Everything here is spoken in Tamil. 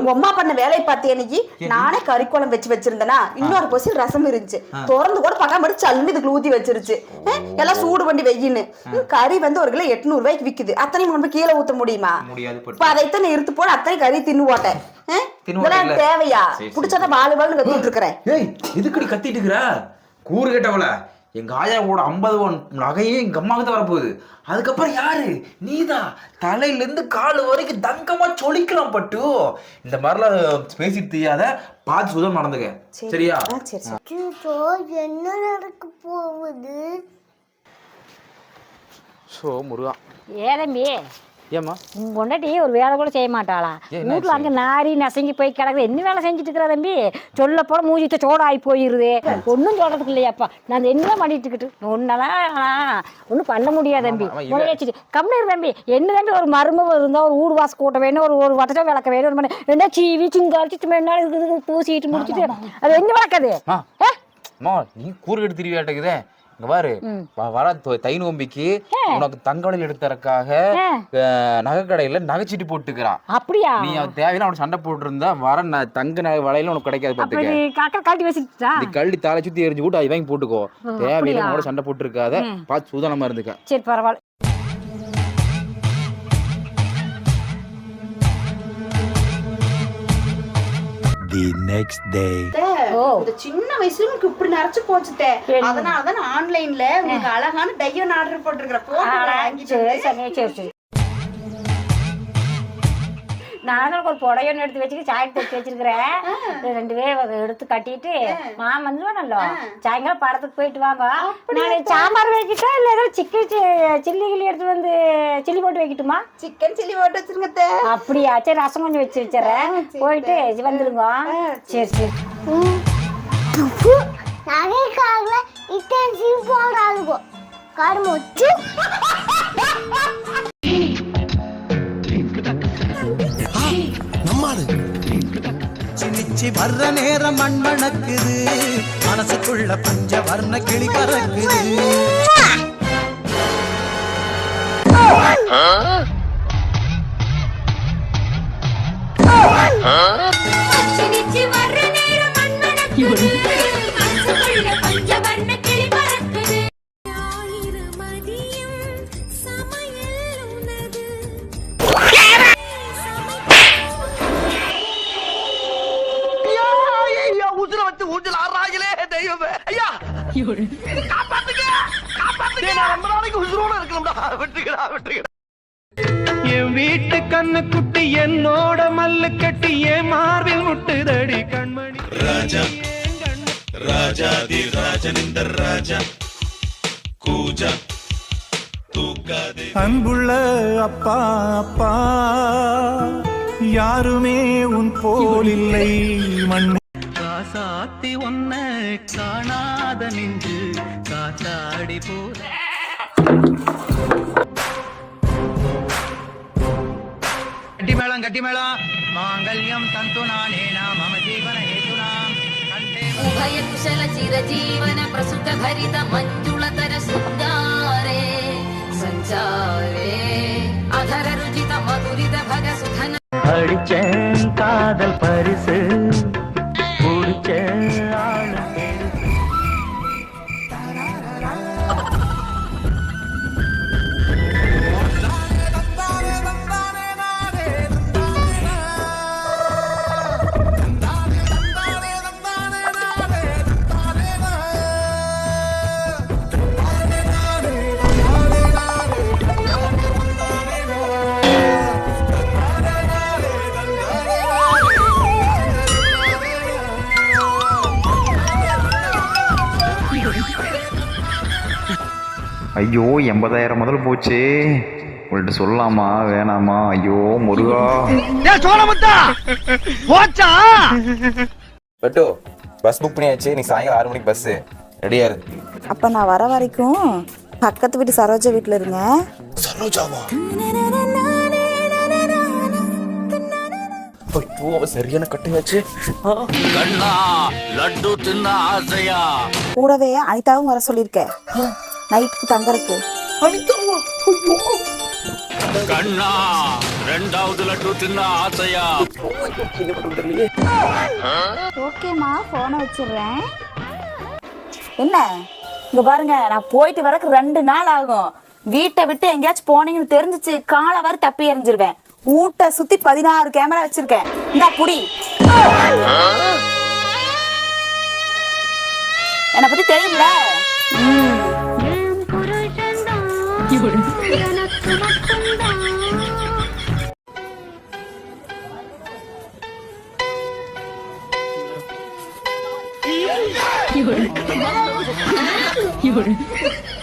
உங்க அம்மா பண்ண வேலையை பார்த்து நானே கறி குழம்பு வச்சு வச்சிருந்தேனா? இன்னொரு பொசில் ரசம் இருந்துச்சு. திறந்து கூட மட்டும் சல்லுன்னு இதுக்குள்ள ஊத்தி வச்சிருச்சு. எல்லாம் சூடு பண்ணி வெயின்னு. கறி வந்து ஒரு கிலோ எட்நூறு ரூபாய்க்கு விக்குது. அத்தனையும் கொண்டு போய் கீழே ஊத்த முடியுமா? இப்ப அதைத்தான் எடுத்து போட அத்தனை கறி தின்னு போட்டேன் இதெல்லாம்? தேவையா? சரி, சரி. புடிச்சத வாழு வாழ்னு கத்திட்டு இருக்கிறேன். எதுக்குடி கத்திட்டு இருக்கிற? கூறு கேட்டவள? எங்க ஆயாவோட ஐம்பது பவுன் நகையே எங்க அம்மாவுக்கு தான் வரப்போகுது. அதுக்கப்புறம் யாரு? நீதான் தலையில இருந்து கால் வரைக்கும் தங்கமா சொலிக்கலாம் பட்டு. இந்த மாதிரிலாம் பேசிட்டு தெரியாத பார்த்து சுதம் நடந்துக்க. சரியா? என்ன நடக்க போகுது? ஸோ முருகா. ஏ ஏம்மா? உன் பொண்டாட்டி ஒரு வேலை கூட செய்ய மாட்டாளா? வீட்டில் அங்கே நாரி நசங்கி போய் கிடக்குது. என்ன வேலை செஞ்சுட்டு இருக்கிற தம்பி? சொல்ல போட மூஞ்சித்த சோடாகி போயிருது. ஒன்றும் சொல்கிறதுக்கு இல்லையாப்பா நான் என்ன பண்ணிட்டு இருக்கிட்டு? ஒன்றெல்லாம் ஒன்றும் பண்ண முடியாது தம்பி. முறையாச்சு கம்மியர் தம்பி. என்ன தம்பி? ஒரு மருமக இருந்தால் ஒரு ஊடு வாசம் கூட்ட வேணும் ஒரு ஒரு வட்டச்சம் விளக்க வேணும் ஒரு மணி ரெண்டா சீவி சிங்காரிச்சு மேலே இருக்குது பூசிட்டு முடிச்சிட்டு. அது என்ன வளர்க்குது ஆ. அம்மா நீ கூறு எடுத்து திருவியாட்டக்குதே இங்க பாரு. வர தொ- நோம்பிக்கு உனக்கு தங்கவளையல் எடுத்தறக்காக நகைக்கடையில நகைச்சீட்டு போட்டுக்கிறான். அப்படியா? நீ தேவையில்ல அவன் சண்டை போட்டுருந்தா வர தங்க நகை வளையல உனக்கு கிடைக்காது பாத்துக்க. நீ கள்ளி தலை சுத்தி எரிஞ்சு கூட அது வாங்கி போட்டுக்கோ. தேவையில்லை உங்களோட சண்டை போட்டு இருக்காத பார்த்து சூதானமா இருந்துக்க. சரி பரவாயில்ல The next day. ஓ. இந்த சின்ன வயசுல உனக்கு இப்படி நரைச்சு போச்சுட்டே அதனாலதான் நான் ஆன்லைன்ல உங்களுக்கு அழகான டையன் ஆர்டர் போட்டிருக்கிறேன் போட்டு வாங்கிட்டு சரி. சரி நாங்களும் ஒரு புடையொன்று எடுத்து வச்சுட்டு சாயம் தைச்சு வச்சிருக்கிறேன். ரெண்டு பேரும் எடுத்து கட்டிட்டு மாமன் வந்துடுவானല്ലോ சாயங்காலம் படத்துக்கு போயிட்டு வாங்க. நான் சாம்பார் வைக்கிட்டா இல்லை ஏதோ சிக்கன் சில்லி கிள்ளி எடுத்து வந்து சில்லி போட்டு வைக்கட்டுமா? சிக்கன் சில்லி போட்டு வச்சிருங்க. அப்படியா? சரி ரசம் கொஞ்சம் வச்சு வச்சிடுறேன். போயிட்டு வந்துருங்க. சரி சரி. துப்பு, நகைக்காக இத்தனை சீன் போடாதுக்கோ கருமொச்சு நம்மாடு பூச்சி வர்ற நேரம் மண் மணக்குது மனசுக்குள்ள பஞ்ச வர்ண கிளி பறக்குது. Huh? என் வீட்டு கண்ணு குட்டி என்னோட மல்லு கட்டி என் மார்பில் முட்டுதடி கண்மணி. ராஜா ராஜாதி ராஜனிந்த ராஜா. கூஜா தூக்காதே. அன்புள்ள அப்பா அப்பா யாருமே உன் போல் இல்லை மண் சாத்தி ஒன்ன காணாத நின்று காத்தாடி போத கட்டி மேளம் கட்டி மேளம். மாங்கல்யம் தந்து நானே நாம் மம ஜீவன உபய குஷல சிரஜீவன பிரசுத ஹரித மஞ்சுளதர சுந்தாரே சஞ்சாரே. அகர ருஜித மதுரித பக சுதன படிச்சேன் காதல் பரி ஐயோ எண்பதாயிரம் முதல் போச்சு. உங்கள்கிட்ட சொல்லலாமா வேணாமா? ஐயோ முருகா. பட்டு பஸ் புக் பண்ணியாச்சு. நீ சாயங்காலம் ஆறு மணிக்கு பஸ் ரெடியா இருக்கு அப்ப நான் வர வரைக்கும் பக்கத்து வீட்டு சரோஜா வீட்டுல இருங்க. சரோஜாவா? சரியான கட்டையாச்சு. லட்டு தின்ன ஆசையா? கூடவே அனிதாவும் வர சொல்லியிருக்கேன் நைட்டுக்கு அனிதாவா ஐயோ. கண்ணா ரெண்டாவது லட்டு தின்ன ஆசையா? ஓகேம்மா போனை வச்சிடுறேன். என்ன? இங்க பாருங்க நான் போயிட்டு வரக்கு ரெண்டு நாள் ஆகும். வீட்டை விட்டு எங்கேயாச்சும் போனீங்கன்னு தெரிஞ்சிச்சு காலை வரை தப்பி எறிஞ்சிருவேன். வீட்டை சுத்தி பதினாறு கேமரா வச்சிருக்கேன். இந்தா புடி. என்னை பத்தி தெரியும்ல? 夜。夜。夜。